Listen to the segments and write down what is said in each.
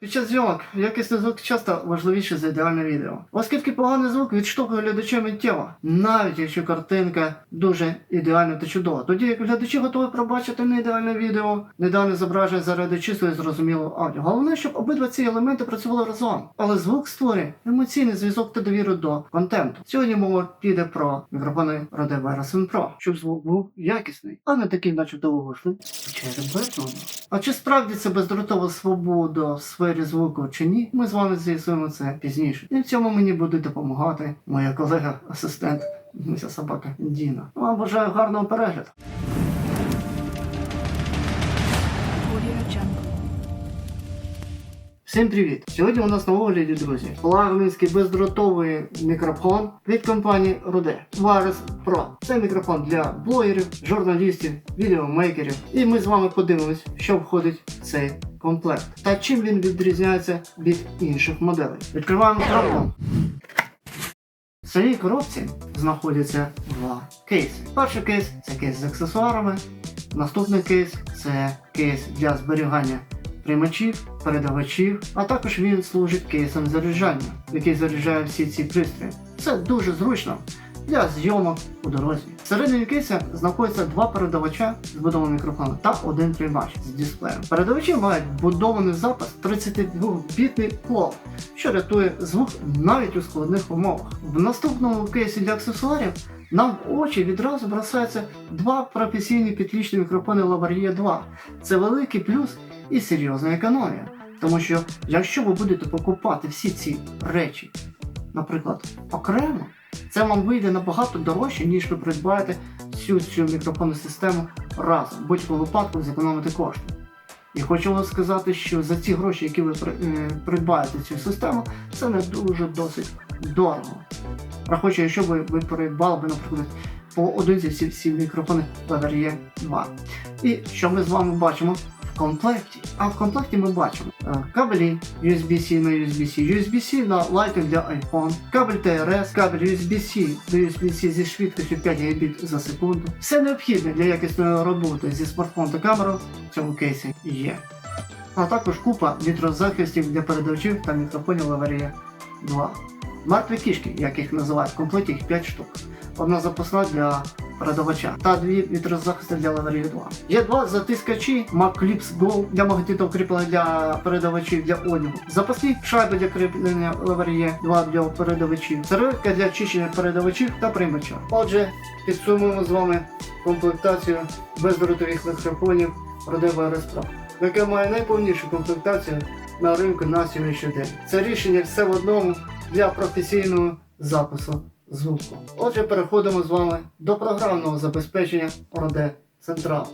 Під час зйомок якісний звук часто важливіше за ідеальне відео. Оскільки поганий звук відштовхує глядача миттєво, навіть якщо картинка дуже ідеальна та чудова. Тоді як глядачі готові пробачити не ідеальне відео, не ідеальне зображення заради чистого і зрозумілого аудіо. Головне, щоб обидва ці елементи працювали разом. Але звук створює емоційний зв'язок та довіру до контенту. Сьогодні мова піде про мікрофони Rode Verizon Pro, щоб звук був якісний, а не такий, начебто вийшли. Через А чи справді це бездротова свобода в звуку чи ні? Ми з вами з'ясуємо це пізніше. І в цьому мені буде допомагати моя колега-асистент, ця собака Діна. Вам бажаю гарного перегляду. Всім привіт! Сьогодні у нас на огляді, друзі, флагманський бездротовий мікрофон від компанії Rode Virus Pro. Це мікрофон для блогерів, журналістів, відеомейкерів. І ми з вами подивимось, що входить в цей комплект та чим він відрізняється від інших моделей. Відкриваємо коробку. В самій коробці знаходяться два кейси. Перший кейс це кейс з аксесуарами. Наступний кейс це кейс для зберігання приймачів, передавачів, а також він служить кейсом заряджання, який заряджає всі ці пристрої. Це дуже зручно для зйомок у дорозі. Всередині кейса знаходяться два передавача з будовою мікрофону та один приймач з дисплеєм. Передавачі мають будований запас 32-бітний клоп, що рятує звук навіть у складних умовах. В наступному кейсі для аксесуарів нам в очі відразу бросаються два професійні підключні мікрофони Lavalier 2. Це великий плюс і серйозна економія. Тому що якщо ви будете покупати всі ці речі, наприклад, окремо, це вам вийде набагато дорожче, ніж ви придбаєте всю цю мікрофонну систему разом. В будь-якому випадку зекономити кошти. І хочу вам сказати, що за ці гроші, які ви е, придбаєте цю систему, це не дуже досить дорого. Рахуючи, якщо ви, ви придбали наприклад, по одинці всі, всі мікрофони Lavalier 2. І що ми з вами бачимо комплекті? А в комплекті ми бачимо е, кабелі USB-C на USB-C, USB-C на Lightning для iPhone, кабель TRS, кабель USB-C до USB-C зі швидкістю 5 Гбіт за секунду. Все необхідне для якісної роботи зі смартфоном та камерою в цьому кейсі є. А також купа вітрозахистів для передавачів та мікрофонів Lavalier 2. Мертві кішки, як їх називають, в комплекті їх 5 штук. Одна запасна для передавача та дві вітрозахисти для Lavalier 2. Є два затискачі Mac Clips Go для магнітного кріплення для передавачів для одягу. Запасні шайби для кріплення Lavalier 2 для передавачів. Серветка для чищення передавачів та приймача. Отже, підсумуємо з вами комплектацію бездротових мікрофонів Virus Pro, яке має найповнішу комплектацію на ринку на сьогоднішній день. Це рішення все в одному для професійного запису звуку. Отже, переходимо з вами до програмного забезпечення Rode Central.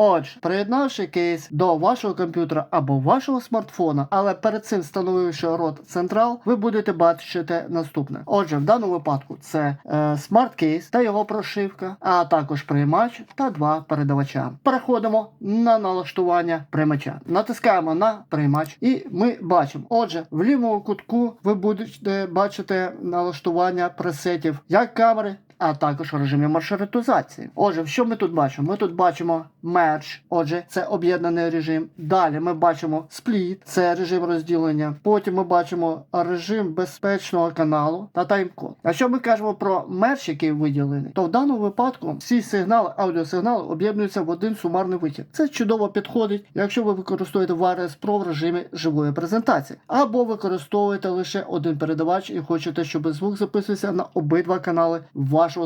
Отже, приєднавши кейс до вашого комп'ютера або вашого смартфона, але перед цим встановивши рот Central, ви будете бачити наступне. Отже, в даному випадку це е, смарт-кейс та його прошивка, а також приймач та два передавача. Переходимо на налаштування приймача. Натискаємо на приймач, і ми бачимо. Отже, в лівому кутку ви будете бачити налаштування пресетів як камери, а також в режимі маршрутизації. Отже, що ми тут бачимо? Ми тут бачимо мерч, отже, це об'єднаний режим. Далі ми бачимо спліт, це режим розділення. Потім ми бачимо режим безпечного каналу та таймкод. Якщо ми кажемо про мерч, який виділений, то в даному випадку всі сигнали, аудіосигнали об'єднуються в один сумарний витік. Це чудово підходить, якщо ви використовуєте Wireless Pro в режимі живої презентації, або використовуєте лише один передавач і хочете, щоб звук записувався на обидва канали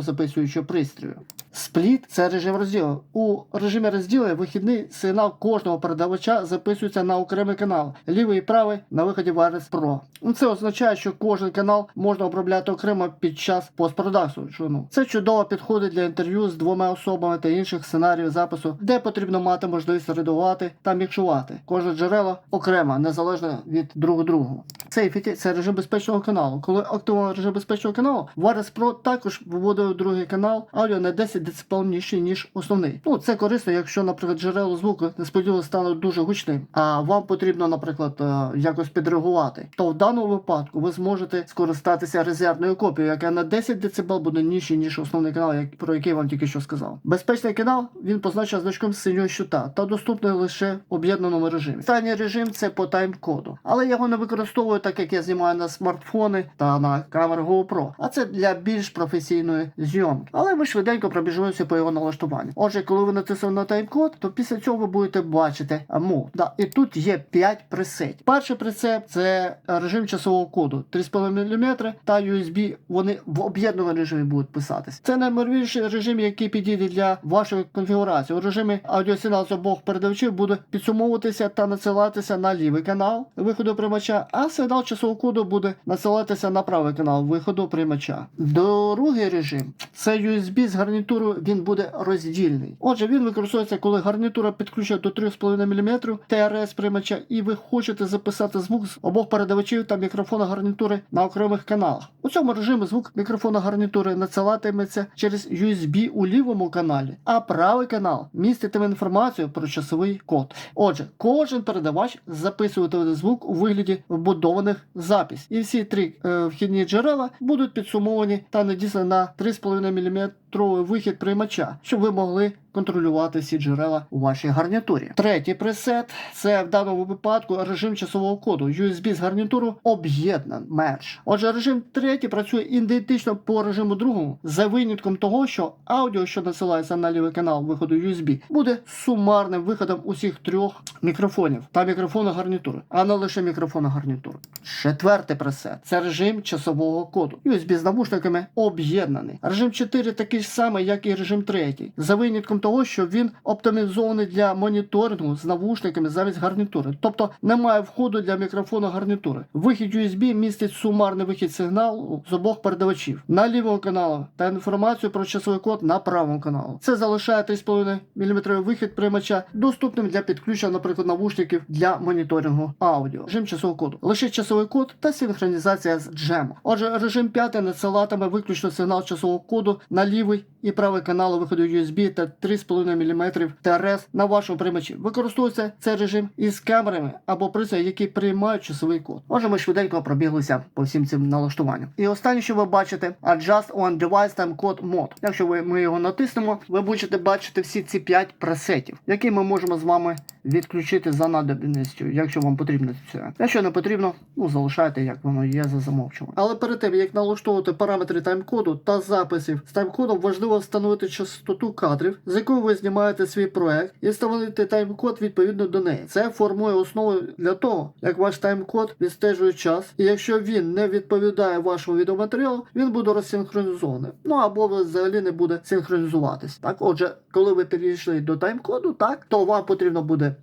записуючого пристрою. Спліт це режим розділу. У режимі розділу вихідний сигнал кожного передавача записується на окремий канал, лівий і правий на виході Wireless Pro. Ну, Це означає, що кожен канал можна обробляти окремо під час постпродакшену. Ну, Це чудово підходить для інтерв'ю з двома особами та інших сценаріїв запису, де потрібно мати можливість редагувати та мікшувати. Кожне джерело окремо, незалежно від друг другу. Safety – це режим безпечного каналу. Коли активуємо режим безпечного каналу, Wireless Pro також виводить в другий канал аудіо на 10 10 дБ ніж основний. Ну, це корисно, якщо, наприклад, джерело звуку несподівано стане дуже гучним, а вам потрібно, наприклад, е, якось підрегулювати. То в даному випадку ви зможете скористатися резервною копією, яка на 10 дБ буде нижче, ніж основний канал, про який вам тільки що сказав. Безпечний канал він позначений значком синього щита та доступний лише в об'єднаному режимі. Останній режим це по тайм-коду, але його не використовую, так як я знімаю на смартфони та на камери GoPro. А це для більш професійної зйомки. Але ми швиденько пробіжимося по його налаштуванню. Отже, коли ви натиснули на тайм-код, то після цього ви будете бачити мод. Да, і тут є 5 пресетів. Перший пресет це режим часового коду 3,5 мм та USB. Вони в об'єднаному режимі будуть писатись. Це наймовірніший режим, який підійде для вашої конфігурації. У режимі аудіосигнал з обох передавачів буде підсумовуватися та надсилатися на лівий канал виходу приймача, а сигнал часового коду буде надсилатися на правий канал виходу приймача. Другий режим це USB з гарнітурою, він буде роздільний. Отже, він використовується, коли гарнітура підключена до 3,5 мм ТРС приймача, і ви хочете записати звук з обох передавачів та мікрофона гарнітури на окремих каналах. У цьому режимі звук мікрофона гарнітури надсилатиметься через USB у лівому каналі, а правий канал міститиме інформацію про часовий код. Отже, кожен передавач записуватиме звук у вигляді вбудованих запис, і всі три е, вхідні джерела будуть підсумовані та надіслані на 3,5 мм вихід приймача, щоб ви могли контролювати всі джерела у вашій гарнітурі. Третій пресет це в даному випадку режим часового коду. USB з гарнітуру об'єднан мерж. Отже, режим третій працює ідентично по режиму другому, за винятком того, що аудіо, що насилається на лівий канал виходу USB, буде сумарним виходом усіх трьох мікрофонів та мікрофона гарнітури, а не лише мікрофона гарнітури. Четвертий пресет це режим часового коду. USB з навушниками об'єднаний. Режим 4 такий ж самий, як і режим 3, за винятком того, що він оптимізований для моніторингу з навушниками замість гарнітури. Тобто немає входу для мікрофону гарнітури. Вихід USB містить сумарний вихід сигналу з обох передавачів на лівому каналу та інформацію про часовий код на правому каналу. Це залишає 3,5 мм вихід приймача доступним для підключення, наприклад, навушників для моніторингу аудіо. Режим часового коду. Лише часовий код та синхронізація з джемом. Отже, режим 5 надсилатиме виключно сигнал часового коду на лівий і правий канали виходу USB та 3,5 мм ТРС на вашому приймачі. Використовується цей режим із камерами або пристрої, які приймають часовий код. Отже, ми швиденько пробіглися по всім цим налаштуванням. І останнє, що ви бачите, Adjust on Device Time Code Mode. Якщо ви ми його натиснемо, ви будете бачити всі ці 5 пресетів, які ми можемо з вами відключити за надобністю, якщо вам потрібно це. Якщо не потрібно, ну залишайте, як воно є за замовчуванням. Але перед тим як налаштовувати параметри таймкоду та записів з таймкодом, важливо встановити частоту кадрів, з якою ви знімаєте свій проект, і встановити таймкод відповідно до неї. Це формує основу для того, як ваш таймкод відстежує час, і якщо він не відповідає вашому відеоматеріалу, він буде розсинхронізований. Ну або взагалі не буде синхронізуватись. Так, отже, коли ви перейшли до таймкоду, так то вам потрібно буде е,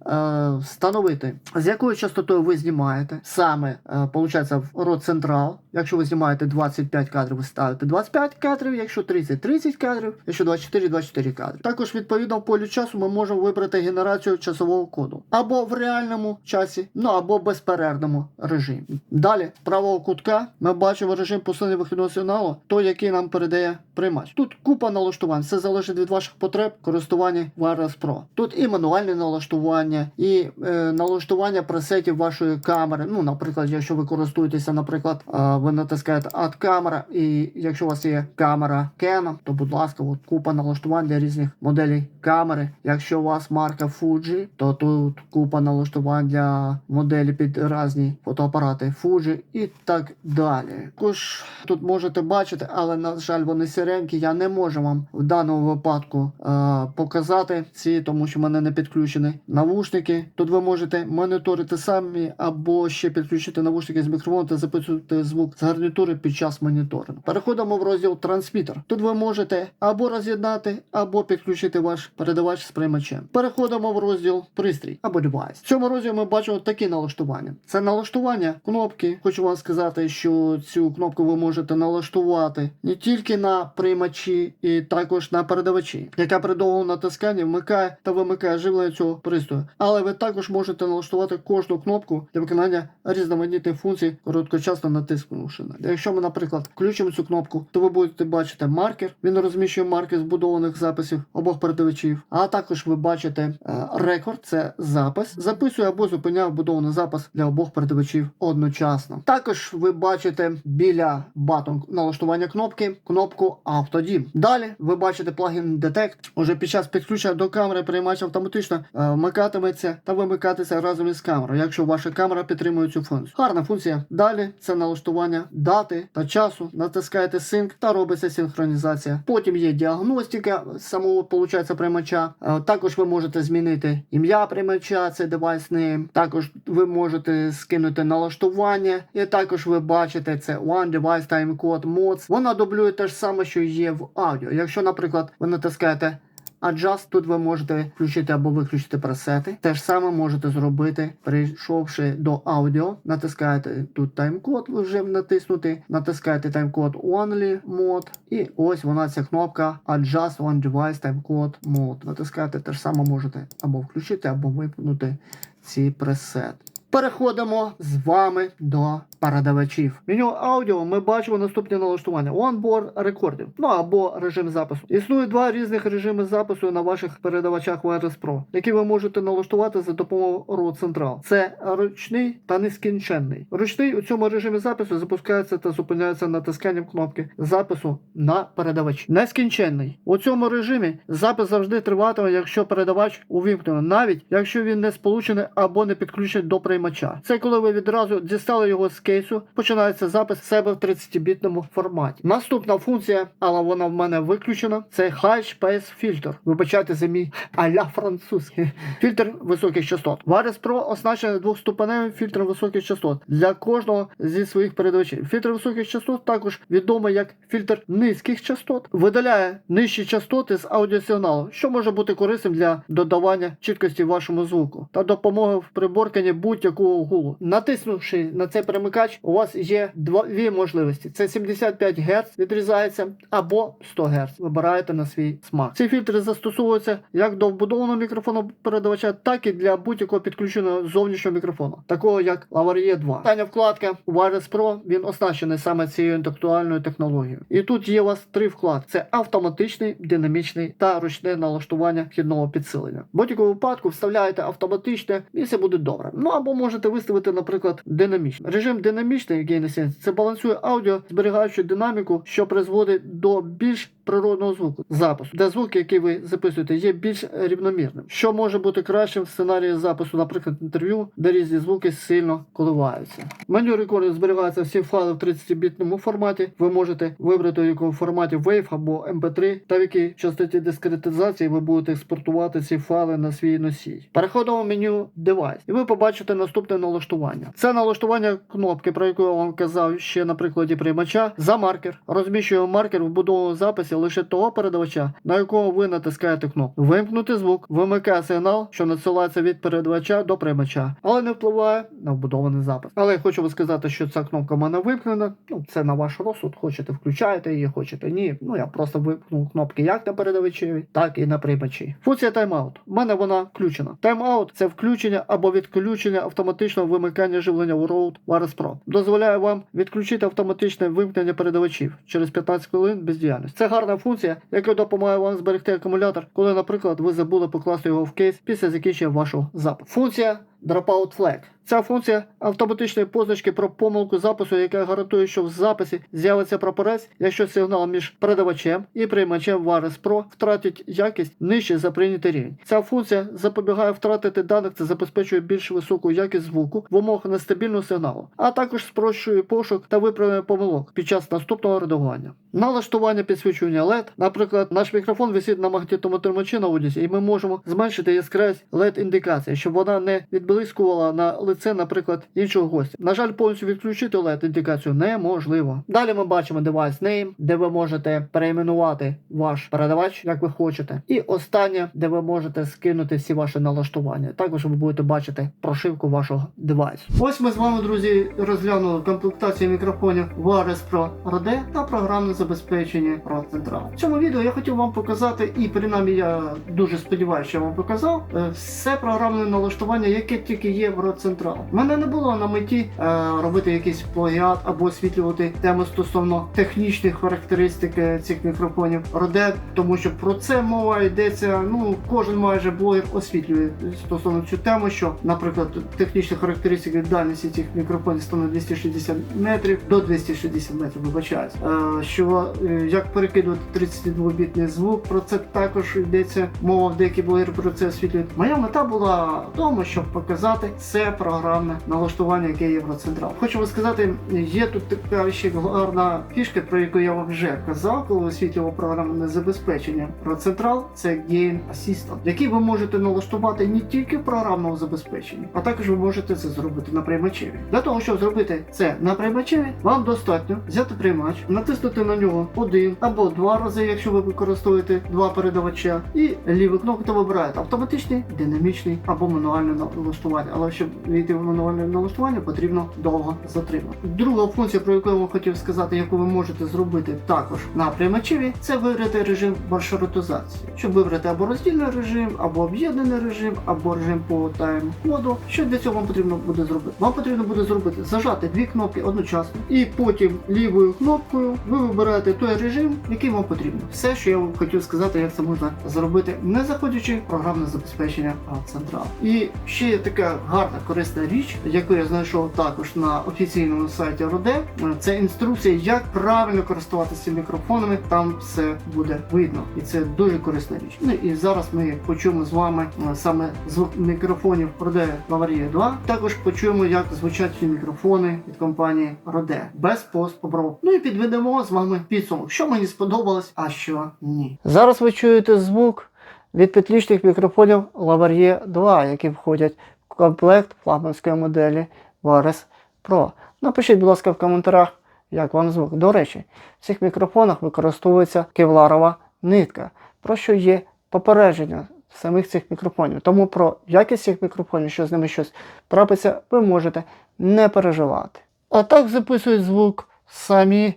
встановити, з якою частотою ви знімаєте. Саме е, получається в рот централ. Якщо ви знімаєте 25 кадрів, ви ставите 25 кадрів, якщо 30 30 кадрів, якщо 24 24 кадри. Також відповідно в полі часу ми можемо вибрати генерацію часового коду або в реальному часі, ну або безперервному режимі. Далі правого кутка ми бачимо режим посилення вихідного сигналу, той, який нам передає приймач. Тут купа налаштувань, все залежить від ваших потреб користування Wireless Pro. Тут і мануальне налаштування, і е, налаштування пресетів вашої камери. Ну, наприклад, якщо ви користуєтеся, наприклад, е, ви натискаєте Add камера, і якщо у вас є камера Canon, то будь ласка, от купа налаштувань для різних моделей камери. Якщо у вас марка Fuji, то тут купа налаштувань для моделі під різні фотоапарати Fuji і так далі. Також тут можете бачити, але на жаль, вони сіренькі. Я не можу вам в даному випадку е, показати ці, тому що в мене не підключені навушники. Тут ви можете моніторити самі або ще підключити навушники з мікрофону та записувати звук з гарнітури під час моніторингу. Переходимо в розділ трансмітер. Тут ви можете або роз'єднати, або підключити ваш передавач з приймачем. Переходимо в розділ пристрій або девайс. В цьому розділі ми бачимо такі налаштування. Це налаштування кнопки. Хочу вам сказати, що цю кнопку ви можете налаштувати не тільки на приймачі, і також на передавачі, яка при довгому натисканні вмикає та вимикає живлення цього пристрою. Але ви також можете налаштувати кожну кнопку для виконання різноманітних функцій, короткочасно натиснувши. на. Якщо ми, наприклад, включимо цю кнопку, то ви будете бачити маркер. Він розміщує маркер збудованих записів обох передавачів. А також ви бачите е, рекорд, це запис, записує або зупиняє вбудований запис для обох передавачів одночасно. Також ви бачите біля батон налаштування кнопки кнопку Автодім. Далі ви бачите плагін Detect. Уже під час підключення до камери приймач автоматично е, вмикатиметься та вимикатися разом із камерою, якщо ваша камера підтримує цю функцію. Гарна функція. Далі це налаштування дати та часу. Натискаєте синк та робиться синхронізація. Потім є діагностика самого получається приймача. Е, Також ви можете змінити ім'я приймача, це девайс name. Також ви можете скинути налаштування, і також ви бачите це One Device Time Code Mods. Вона дублює те ж саме, що є в аудіо. Якщо, наприклад, ви натискаєте Adjust, тут ви можете включити або виключити пресети. Те ж саме можете зробити, прийшовши до аудіо. Натискаєте тут тайм-код, ви вже натиснути. Натискаєте тайм-код Only Mode. І ось вона ця кнопка Adjust on Device Timecode Mode. Натискаєте те ж саме можете або включити, або вимкнути ці пресети. Переходимо з вами до передавачів. Меню аудіо ми бачимо наступні налаштування: Onboard Recording, ну або режим запису. Існує два різних режими запису на ваших передавачах Wireless Pro, які ви можете налаштувати за допомогою Road Central. Це ручний та нескінченний. Ручний у цьому режимі запису запускається та зупиняється натисканням кнопки запису на передавач. Нескінченний. У цьому режимі запис завжди триватиме, якщо передавач увімкнений, навіть якщо він не сполучений або не підключений до приймача. Це коли ви відразу дістали його з кейсу, починається запис себе в 30-бітному форматі. Наступна функція, але вона в мене виключена, це High Space Filter. Вибачайте за мій аля французький. Фільтр високих частот. Varus Pro оснащений двохступеневим фільтром високих частот для кожного зі своїх передавачів. Фільтр високих частот також відомий як фільтр низьких частот, видаляє нижчі частоти з аудіосигналу, що може бути корисним для додавання чіткості вашому звуку та допомоги в приборканні будь-якого гулу. Натиснувши на цей перемикач, у вас є дві можливості: це 75 Гц відрізається або 100 Гц. Вибираєте на свій смак. Ці фільтри застосовуються як до вбудованого мікрофону передавача, так і для будь-якого підключеного зовнішнього мікрофону, такого як Lavalier 2. Остання вкладка Wireless Pro, він оснащений саме цією інтелектуальною технологією. І тут є у вас три вкладки: це автоматичний, динамічний та ручне налаштування вхідного підсилення. В будь-якому випадку вставляєте автоматичне і все буде добре. Ну або можете виставити, наприклад, динамічний. Режим динамічний Gain сенс, – це балансує аудіо, зберігаючи динаміку, що призводить до більш природного звуку запису, де звук, який ви записуєте, є більш рівномірним, що може бути кращим в сценарії запису, наприклад, інтерв'ю, де різні звуки сильно коливаються. Меню рекорду зберігається всі файли в 30-бітному форматі. Ви можете вибрати в якому форматі WAV або MP3, та в якій частоті дискретизації ви будете експортувати ці файли на свій носій. Переходимо в меню Device, і ви побачите наступне налаштування. Це налаштування кнопки, про яку я вам казав ще на прикладі приймача, за маркер. Розміщує маркер в будовому записі лише того передавача, на якого ви натискаєте кнопку. Вимкнути звук, вимикає сигнал, що надсилається від передавача до приймача, але не впливає на вбудований запис. Але я хочу вам сказати, що ця кнопка в мене вимкнена. Ну, це на ваш розсуд. Хочете включаєте її, хочете ні. Ну я просто вимкнув кнопки як на передавачі, так і на приймачі. Функція тайм-аут. У мене вона включена. Тайм-аут це включення або відключення автоматичного вимикання живлення у Road Wireless Pro. Дозволяє вам відключити автоматичне вимкнення передавачів через 15 хвилин бездіяльності. Це гарна функція, яка допомагає вам зберегти акумулятор, коли, наприклад, ви забули покласти його в кейс після закінчення вашого запису. Функція Dropout Flag. Ця функція автоматичної позначки про помилку запису, яка гарантує, що в записі з'явиться прапорець, якщо сигнал між передавачем і приймачем Wireless Pro втратить якість нижче за прийнятий рівень. Ця функція запобігає втратити даних та забезпечує більш високу якість звуку в умовах нестабільного сигналу, а також спрощує пошук та виправлення помилок під час наступного редагування. Налаштування підсвічування LED. Наприклад, наш мікрофон висить на магнітному тримачі на одязі, і ми можемо зменшити яскравість LED індикації, щоб вона не відбивала виблискувала на лице, наприклад, іншого гостя. На жаль, повністю відключити LED індикацію неможливо. Далі ми бачимо device name, де ви можете перейменувати ваш передавач, як ви хочете. І останнє, де ви можете скинути всі ваші налаштування. Також ви будете бачити прошивку вашого девайсу. Ось ми з вами, друзі, розглянули комплектацію мікрофонів Vares Pro RD та програмне забезпечення Pro Central. В цьому відео я хотів вам показати, і принаймні я дуже сподіваюся, що я вам показав е, все програмне налаштування, яке тільки є в Pro Central. У мене не було на меті е, робити якийсь плагіат або освітлювати теми стосовно технічних характеристик е, цих мікрофонів RD, тому що про це мова йдеться. Ну кожен майже блогер освітлює стосовно цю тему, що, наприклад, технічні характеристики дальності цих мікрофонів становить 260 метрів до 260 метрів. Вибачаюсь, Е, що е, як перекидувати 32-бітний звук, про це також йдеться мова в деякі блогери про це освітлюють. Моя мета була в тому, щоб показати це програмне налаштування, яке є в Централ. Хочу вам сказати, є тут така ще гарна фішка, про яку я вам вже казав, коли освітлював програмне забезпечення. Про Централ це Game Assistant, який ви можете налаштувати не тільки в програмному забезпеченні, а також ви можете це зробити на приймачеві. Для того, щоб зробити це на приймачеві, вам достатньо взяти приймач, натиснути на нього один або два рази, якщо ви використовуєте два передавача, і ліву кнопку та вибираєте автоматичний, динамічний або мануальне налаштування. Але щоб війти в мануальне налаштування, потрібно довго затримати. Друга функція, про яку я вам хотів сказати, яку ви можете зробити також на приймачеві, це вибрати режим маршрутизації. Щоб вибрати або роздільний режим, або об'єднаний режим, або режим по тайм-коду. Що для цього вам потрібно буде зробити? Вам потрібно буде зробити зажати дві кнопки одночасно, і потім лівою кнопкою ви вибираєте той режим, який вам потрібно. Все, що я вам хотів сказати, як це можна зробити, не заходячи в програмне забезпечення Централ. І ще є така гарна корисна річ, яку я знайшов також на офіційному сайті Роде. Це інструкція, як правильно користуватися мікрофонами. Там все буде видно, і це дуже корисна річ. Ну і зараз ми почуємо з вами е, саме звук мікрофонів Rode Bavaria 2. Також почуємо, як звучать ці мікрофони від компанії Rode без постобробок. Ну і підведемо з вами підсумок, що мені сподобалось, а що ні. Зараз ви чуєте звук від петлічних мікрофонів Lavalier 2, які входять комплект флагманської моделі Vares Pro. Напишіть, будь ласка, в коментарях, як вам звук. До речі, в цих мікрофонах використовується кевларова нитка, про що є попередження самих цих мікрофонів. Тому про якість цих мікрофонів, що з ними щось трапиться, ви можете не переживати. А так записують звук самі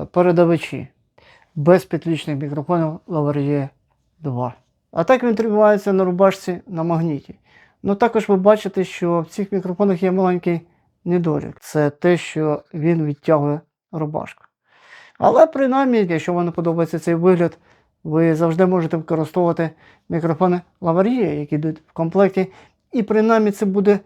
е, передавачі без підключних мікрофонів Lavalier 2. А так він тримається на рубашці на магніті. Ну також ви бачите, що в цих мікрофонах є маленький недолік. Це те, що він відтягує рубашку. Але принаймні, якщо вам не подобається цей вигляд, ви завжди можете використовувати мікрофони Lavalier, які йдуть в комплекті. І принаймні це буде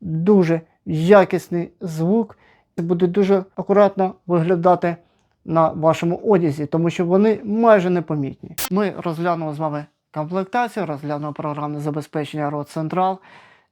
дуже якісний звук, це буде дуже акуратно виглядати на вашому одязі, тому що вони майже непомітні. Ми розглянули з вами комплектацію, розглянули програмне забезпечення Rode Central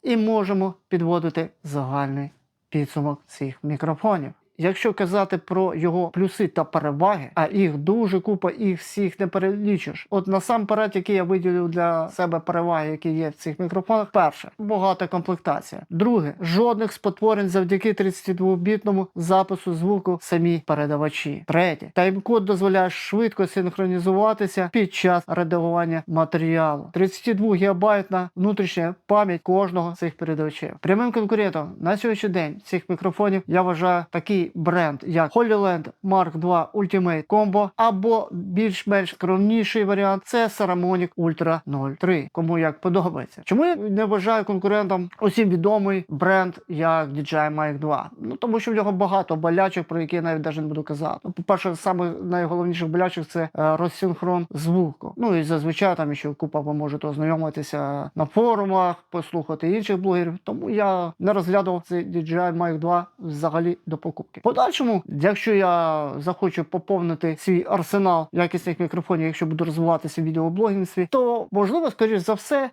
і можемо підводити загальний підсумок цих мікрофонів. Якщо казати про його плюси та переваги, а їх дуже купа, їх всіх не перелічиш. От насамперед, які я виділив для себе переваги, які є в цих мікрофонах, перше багата комплектація. Друге, жодних спотворень завдяки 32-бітному запису звуку самі передавачі. Третє, тайм-код дозволяє швидко синхронізуватися під час редагування матеріалу. 32 гігабайтна внутрішня пам'ять кожного з цих передавачів. Прямим конкурентом на сьогоднішній день цих мікрофонів я вважаю такий бренд, як Holyland Mark II Ultimate Combo, або більш-менш скромніший варіант це Saramonic Ultra 03. Кому як подобається. Чому я не вважаю конкурентом усім відомий бренд як DJI Mic 2? Ну тому що в нього багато болячок, про які я навіть навіть не буду казати. Ну, по-перше, саме найголовніших болячок це е, розсинхрон звуку. Ну і зазвичай там ще купа ви можете ознайомитися на форумах, послухати інших блогерів. Тому я не розглядав цей DJI Mic 2 взагалі до покупки. Подальшому, якщо я захочу поповнити свій арсенал якісних мікрофонів, якщо буду розвиватися в відеоблогінстві, то можливо, скоріш за все, е,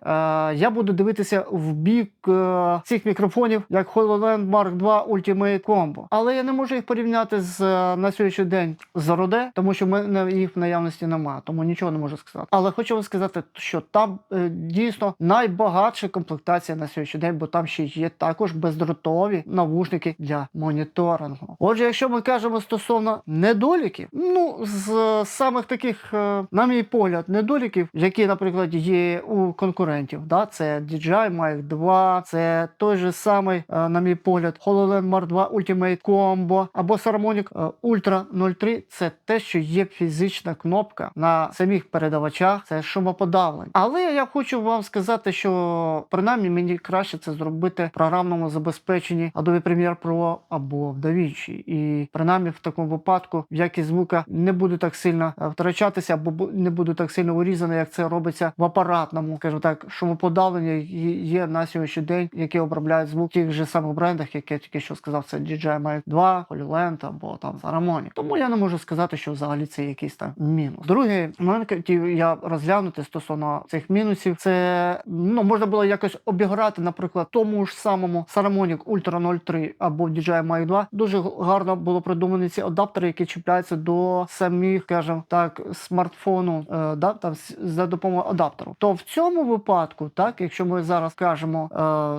я буду дивитися в бік е, цих мікрофонів, як HoloLens Mark II Ultimate Combo. Але я не можу їх порівняти з е, на сьогоднішній день з Rode, тому що в мене їх в наявності немає, тому нічого не можу сказати. Але хочу вам сказати, що там дійсно найбагатша комплектація на сьогоднішній день, бо там ще є також бездротові навушники для моніторингу. Отже, якщо ми кажемо стосовно недоліків, ну з самих таких, е, на мій погляд, недоліків, які, наприклад, є у конкурентів, да, це DJI Mic 2, це той же самий, е, на мій погляд, HoloLens Mark 2 Ultimate Combo або Saramonic е, Ultra 03, це те, що є фізична кнопка на самих передавачах, це шумоподавлення. Але я хочу вам сказати, що принаймні мені краще це зробити в програмному забезпеченні Adobe Premiere Pro або в DaVinci. І принаймні в такому випадку якість звука не буде так сильно е, втрачатися, або не буде так сильно урізана, як це робиться в апаратному, скажімо так, шумоподавлення є- на сьогоднішній день, які обробляють звук в тих же самих брендах, як я тільки що сказав, це DJI Mic 2, HoloLens або там Saramonic. Тому я не можу сказати, що взагалі це якийсь там мінус. Другий момент, який я розглянути стосовно цих мінусів, це ну можна було якось обіграти, наприклад, тому ж самому Saramonic Ultra 03 або DJI Mic 2. Дуже гарно було придумані ці адаптери, які чіпляються до самих, скажімо так, смартфону, е, да, там за допомогою адаптеру. То в цьому випадку, так, якщо ми зараз кажемо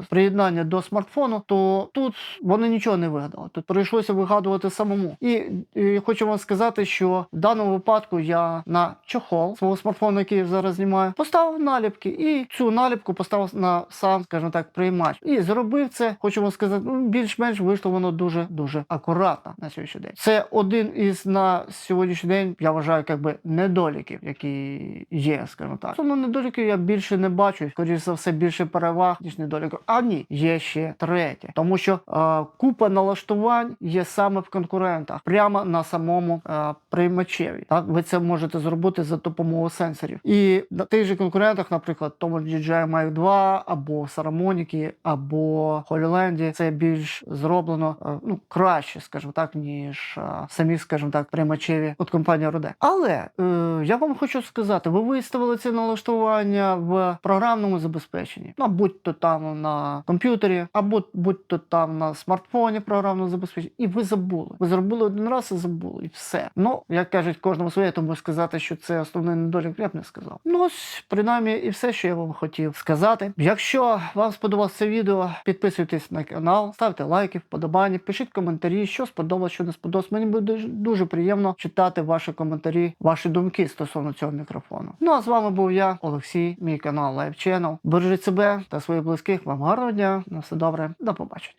е, приєднання до смартфону, то тут вони нічого не вигадали. Тут прийшлося вигадувати самому. І, і хочу вам сказати, що в даному випадку я на чохол свого смартфону, який я зараз знімаю, поставив наліпки, і цю наліпку поставив на сам, скажімо так, приймач. І зробив це, хочу вам сказати, ну, більш-менш вийшло воно дуже дуже акуратно на сьогоднішній день. Це один із на сьогоднішній день, я вважаю, якби недоліків, які є, скажімо так. Тому недоліків я більше не бачу. Скоріше за все, більше переваг, ніж недоліків. А ні, є ще третє. Тому що е, купа налаштувань є саме в конкурентах, прямо на самому е, приймачеві. Так, ви це можете зробити за допомогою сенсорів. І на тих же конкурентах, наприклад, тому ж DJI Mic 2 або Saramonic, або HoloLens, це більш зроблено е, ну краще, скажімо так, ніж е, самі, скажімо так, приймачеві від компанії Rode. Але е, я вам хочу сказати, ви виставили ці налаштування в програмному забезпеченні, ну, будь-то там на комп'ютері, або будь-то там на смартфоні програмного забезпечення, і ви забули. Ви зробили один раз і забули, і все. Ну, як кажуть, кожному своє, тому сказати, що це основний недолік, я б не сказав. Ну ось, принаймні, і все, що я вам хотів сказати. Якщо вам сподобалось це відео, підписуйтесь на канал, ставте лайки, вподобання, пишіть коментарі, що сподобалось, що не сподобалось. Мені буде дуже приємно читати ваші коментарі, ваші думки стосовно цього мікрофону. Ну а з вами був я, Олексій, мій канал Live Channel. Бережіть себе та своїх близьких. Вам гарного дня, на все добре, до побачення.